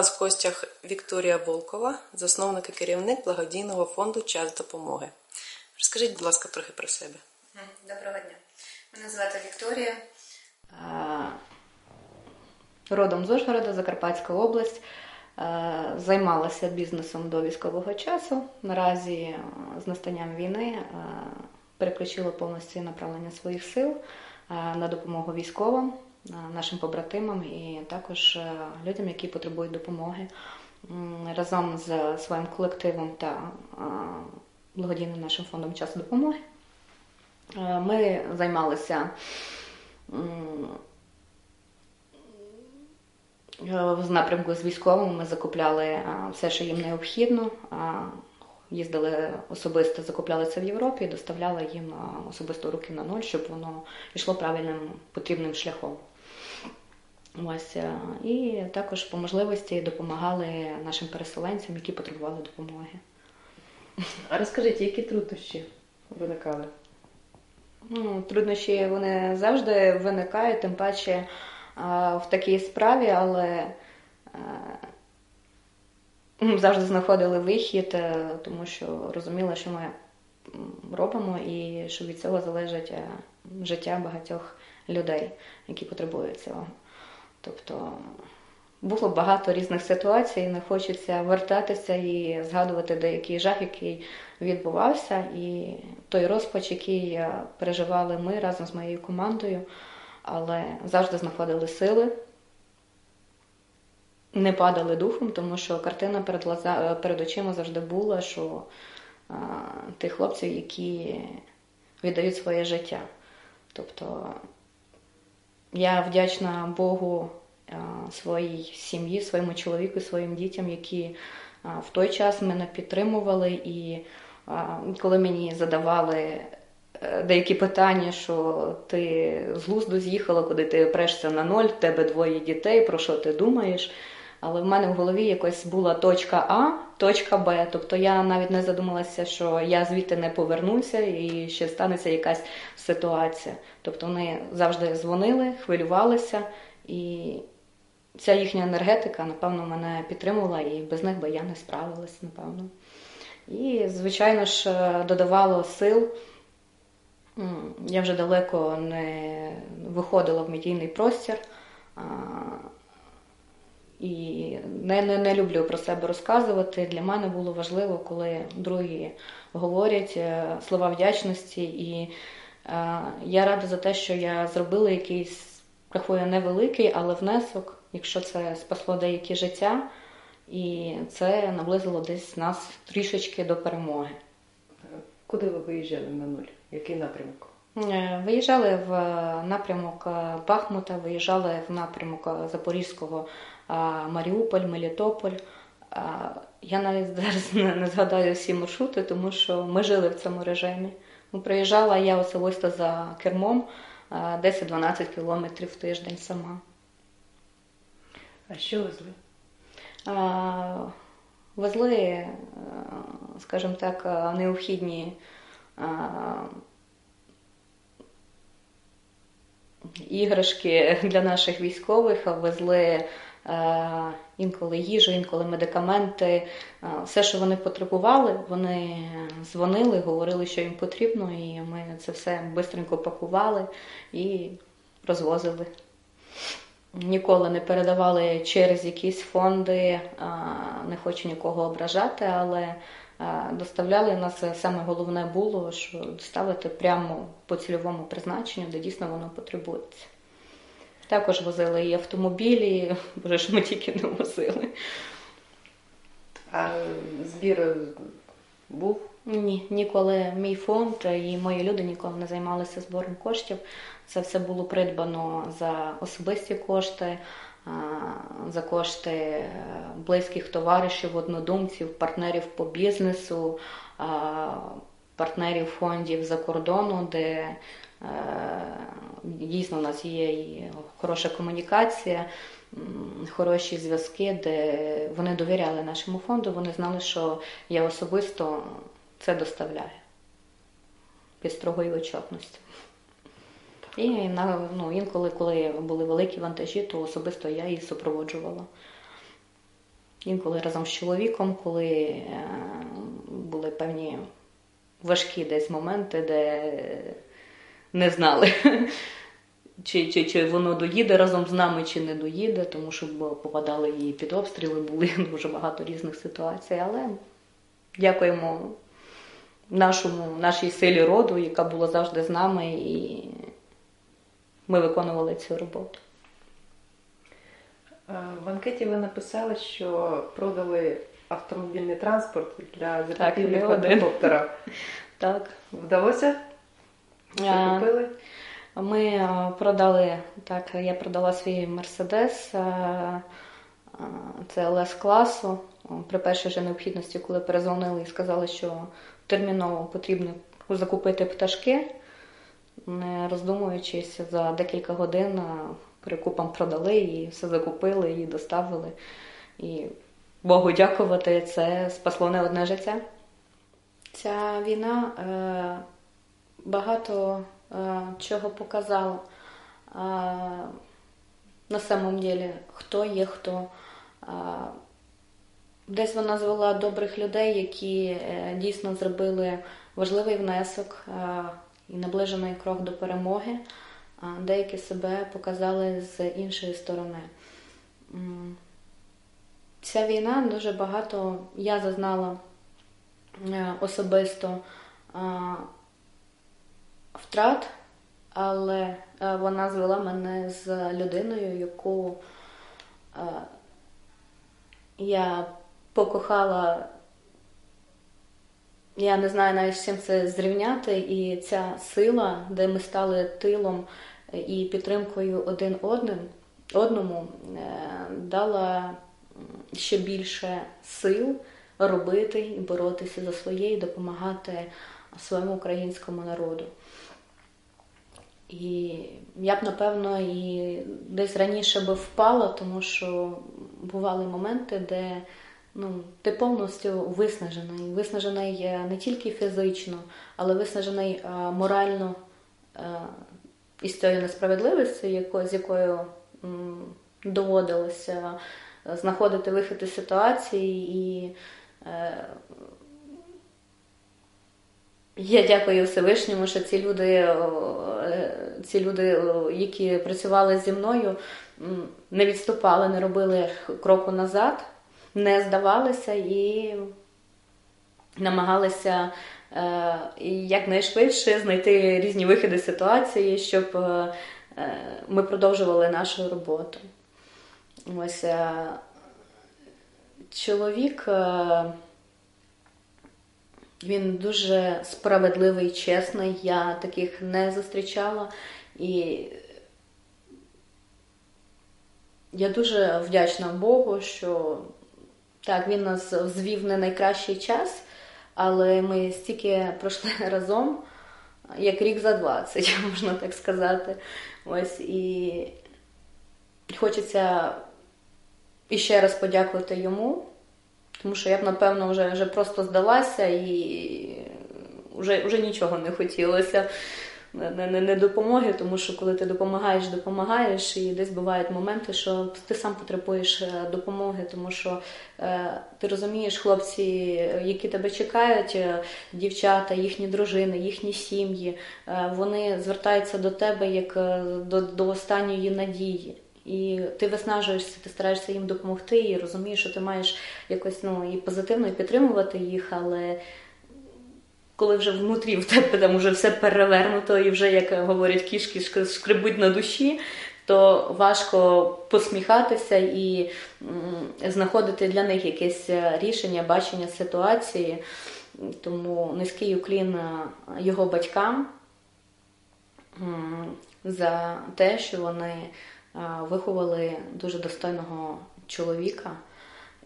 нас в гостях Вікторія Волкова, засновник і керівник благодійного фонду Час допомоги. Розкажіть, будь ласка, трохи про себе. Доброго дня. Мене звати Вікторія. Родом з Ужгорода, Закарпатська область. Займалася бізнесом до військового часу. Наразі з настанням війни переключила повністю направлення своїх сил на допомогу військовим, нашим побратимам і також е, людям, які потребують допомоги. Разом з своїм колективом та е, благодійним нашим фондом час допомоги е, ми займалися Е, з напрямку з військовими ми закупляли все, що їм необхідно. Їздили особисто, закупляли це в Європі доставляли їм особисто руки на ноль, щоб воно йшло правильним потрібним шляхом. Ось е, і також по можливості допомагали нашим переселенцям, які потребували допомоги. А розкажіть, які труднощі виникали? Ну, труднощі вони завжди виникають, тим паче а, в такій справі, але а, завжди знаходили вихід, е, тому що розуміли, що ми робимо, і що від цього залежить е, життя багатьох людей, які потребують цього. Тобто було багато різних ситуацій, не хочеться вертатися і згадувати деякий жах, який відбувався, і той розпач, який е, переживали ми разом з моєю командою, але завжди знаходили сили, не падали духом, тому що картина перед, глаза, перед очима завжди була, що а, тих хлопців, які віддають своє життя. Тобто я вдячна Богу своїй сім'ї, своєму чоловіку, своїм дітям, які в той час мене підтримували. І коли мені задавали е, деякі питання, що ти з глузду з'їхала, куди ти прешся на ноль, в тебе двоє дітей, про що ти думаєш? Але в мене в голові якось була точка А, точка Б. Тобто я навіть не задумалася, що я звідти не повернуся і ще станеться якась ситуація. Тобто вони завжди дзвонили, хвилювалися, і ця їхня енергетика, напевно, мене підтримувала, і без них би я не справилась, напевно. І, звичайно ж, додавало сил. Я вже далеко не виходила в медійний простір. І не, не, не люблю про себе розказувати. Для мене було важливо, коли другі говорять е, слова вдячності. І е, я рада за те, що я зробила якийсь, рахую, невеликий, але внесок, якщо це спасло деякі життя, і це наблизило десь нас трішечки до перемоги. Куди ви виїжджали на нуль? Який напрямок? Е, Виїжджали в е, напрямок Бахмута, виїжджали в напрямок Запорізького Маріуполь, Мелітополь. Я навіть зараз не згадаю всі маршрути, тому що ми жили в цьому режимі. Ну, Приїжджала я особисто за кермом е, 10-12 кілометрів в тиждень сама. А що везли? Везли, е, скажімо так, е, необхідні е, іграшки для наших військових, везли інколи їжу, інколи медикаменти. Е, Все, що вони потребували, вони дзвонили, говорили, що їм потрібно, і ми це все швидко пакували і розвозили. Ніколи не передавали через якісь фонди, не хочу нікого ображати, але доставляли нас саме головне було, що доставити прямо по цільовому призначенню, де дійсно воно потребується. Також возили і автомобілі, боже, що ми тільки не возили. А збір був? Ні, ніколи мій фонд і мої люди ніколи не займалися збором коштів. Це все було придбано за особисті кошти, за кошти е, близьких товаришів, однодумців, партнерів по бізнесу, партнерів фондів за кордону, де дійсно у нас є і хороша комунікація, хороші зв'язки, де вони довіряли нашому фонду, вони знали, що я особисто це доставляю під строгою отчетністю. І ну, інколи, коли були великі вантажі, то особисто я її супроводжувала. Інколи разом з чоловіком, коли е, були певні важкі десь моменти, де не знали, чи, чи, чи воно доїде разом з нами, чи не доїде, тому що попадали і під обстріли, були дуже багато різних ситуацій. Але дякуємо нашому, нашій силі роду, яка була завжди з нами, і ми виконували цю роботу. Е, В анкеті ви написали, що продали автомобільний транспорт для закупівлі квадрокоптера. Так. Вдалося? Що купили? Ми е, продали, так, я продала свій Мерседес, це ЛС класу. При першій же необхідності, коли перезвонили і сказали, що терміново потрібно закупити пташки, не роздумуючись, за декілька годин е, перекупом продали і все закупили і доставили. І Богу дякувати, це спасло не одне життя. Ця війна е, багато е, чого показала. Е, на самом деле, хто є хто. Е, десь вона звела добрих людей, які дійсно зробили важливий внесок і наближений крок до перемоги. Деякі себе показали з іншої сторони. Ця війна дуже багато я зазнала особисто втрат, але е, вона звела мене з людиною, яку е, я покохала. Я не знаю навіть з чим це зрівняти, і ця сила, де ми стали тилом і підтримкою один одним, одному, е, дала ще більше сил робити і боротися за своє, і допомагати своєму українському народу. І я б, напевно, і десь раніше би впала, тому що бували моменти, де ну, ти повністю виснажений. Виснажений е, не тільки фізично, але виснажений е, морально е, із цією несправедливістю, яко, з якою доводилося знаходити вихід із ситуації і я дякую Всевишньому, що ці люди, е, ці люди, які працювали зі мною, не відступали, не робили кроку назад, не здавалися і намагалися е, якнайшвидше знайти різні виходи ситуації, щоб е, е, ми продовжували нашу роботу. Ось е, чоловік. Він дуже справедливий, чесний. Я таких не зустрічала. І я дуже вдячна Богу, що так, він нас звів не найкращий час, але ми стільки пройшли разом, як рік за 20, можна так сказати. Ось і хочеться іще раз подякувати йому. Тому що я б, напевно, вже, вже просто здалася і вже, вже нічого не хотілося. Не, не, не допомоги, тому що коли ти допомагаєш, допомагаєш, і десь бувають моменти, що ти сам потребуєш е, допомоги, тому що е, ти розумієш, хлопці, які тебе чекають, е, дівчата, їхні дружини, їхні сім'ї, е, вони звертаються до тебе як е, до, до останньої надії. І ти виснажуєшся, ти стараєшся їм допомогти, і розумієш, що ти маєш якось ну і позитивно і підтримувати їх, але коли вже внутрі в тебе там вже все перевернуто, і вже, як говорять кішки, шк- шкребуть на душі, то важко посміхатися і знаходити для них якесь рішення, бачення ситуації. Тому низький уклін е, його батькам за те, що вони виховали дуже достойного чоловіка.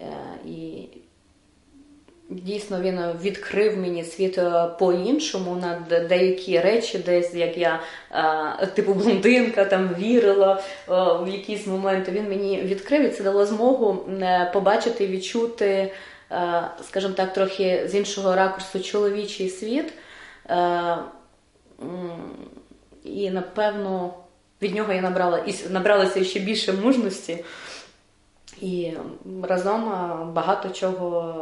Е, І дійсно він відкрив мені світ е, по-іншому на деякі речі, десь як я е, типу блондинка там вірила е, в якісь моменти. Він мені відкрив і це дало змогу е, побачити, відчути, е, скажімо так, трохи з іншого ракурсу чоловічий світ. Е, і напевно від нього я набрала і набралася ще більше мужності. І разом е, багато чого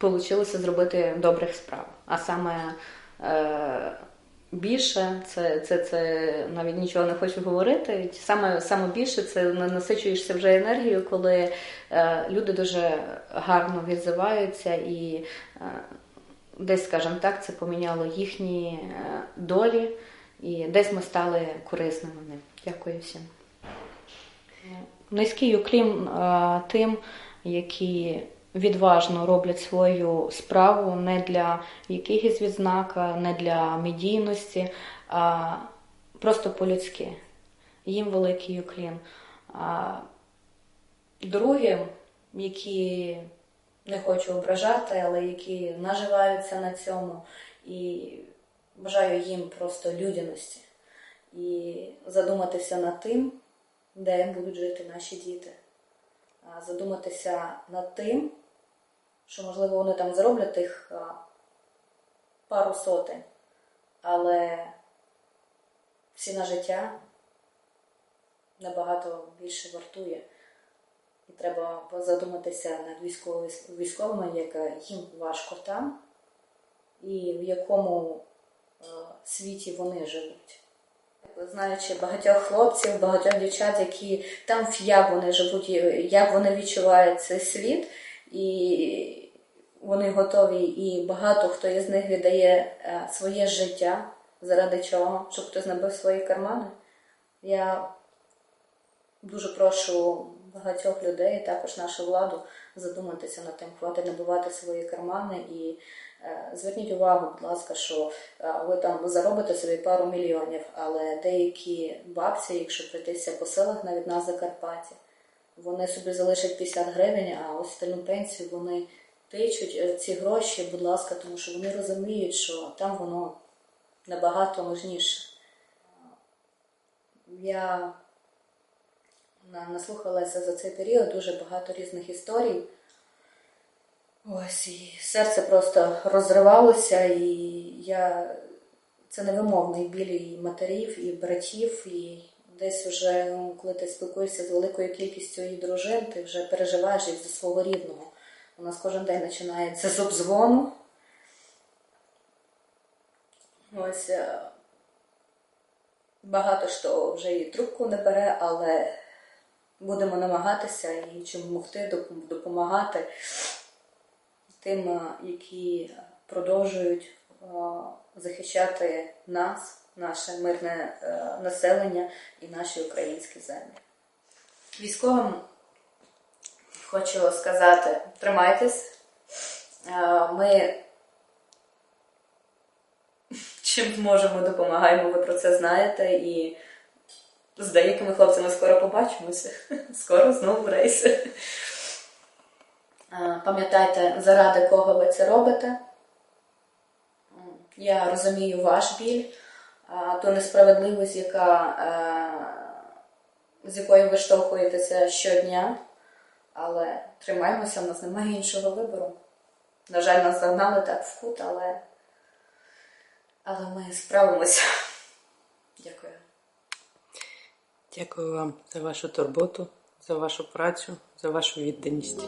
вийшло зробити добрих справ. А саме е, більше, це, це, це навіть нічого не хочу говорити. Саме, саме більше це насичуєшся вже енергією, коли е, люди дуже гарно відзиваються і е, десь, скажімо так, це поміняло їхні е, долі, і десь ми стали корисними ним. Дякую всім. Низький уклін е, тим, які відважно роблять свою справу не для якихось відзнак, не для медійності, а просто по-людськи. Їм великий уклін. А другим, які не хочу ображати, але які наживаються на цьому, і бажаю їм просто людяності і задуматися над тим, де будуть жити наші діти. Задуматися над тим, що, можливо, вони там зароблять тих пару сотень, але ціна життя набагато більше вартує. І треба задуматися над військовими, військовими, яка їм важко там, і в якому світі вони живуть. Знаючи багатьох хлопців, багатьох дівчат, які там як вони живуть, як вони відчувають цей світ, і вони готові, і багато хто із них віддає е, своє життя заради чого, щоб хтось набив свої кармани. Я дуже прошу багатьох людей, також нашу владу, задуматися над тим, хватить набивати свої кармани і е, зверніть увагу, будь ласка, що е, ви там заробите собі пару мільйонів, але деякі бабці, якщо пройтися по селах навіть на Закарпатті, вони собі залишать 50 гривень, а остальну пенсію вони тичуть е, ці гроші, будь ласка, тому що вони розуміють, що там воно набагато нужніше. Я наслухалася за цей період дуже багато різних історій. Ось і серце просто розривалося, і я це невимовний біль і матерів, і братів, і десь вже, ну, коли ти спілкуєшся з великою кількістю її дружин, ти вже переживаєш їх за свого рідного. У нас кожен день починається з обзвону. Ось е, багато хто вже і трубку не бере, але будемо намагатися і чим могти допомагати тим, е, які продовжують е, захищати нас, наше мирне е, населення і наші українські землі. Військовим хочу сказати, тримайтесь. Ми чим зможемо, допомагаємо, ви про це знаєте. І з деякими хлопцями скоро побачимося. Скоро знову рейси. Е, Пам'ятайте, заради кого ви це робите. Я розумію ваш біль, ту несправедливість, яка, е, з якою ви штовхуєтеся щодня. Але тримаємося, в нас немає іншого вибору. На жаль, нас загнали так в кут, але, але ми справимося. Дякую. Дякую вам за вашу турботу, за вашу працю, за вашу відданість.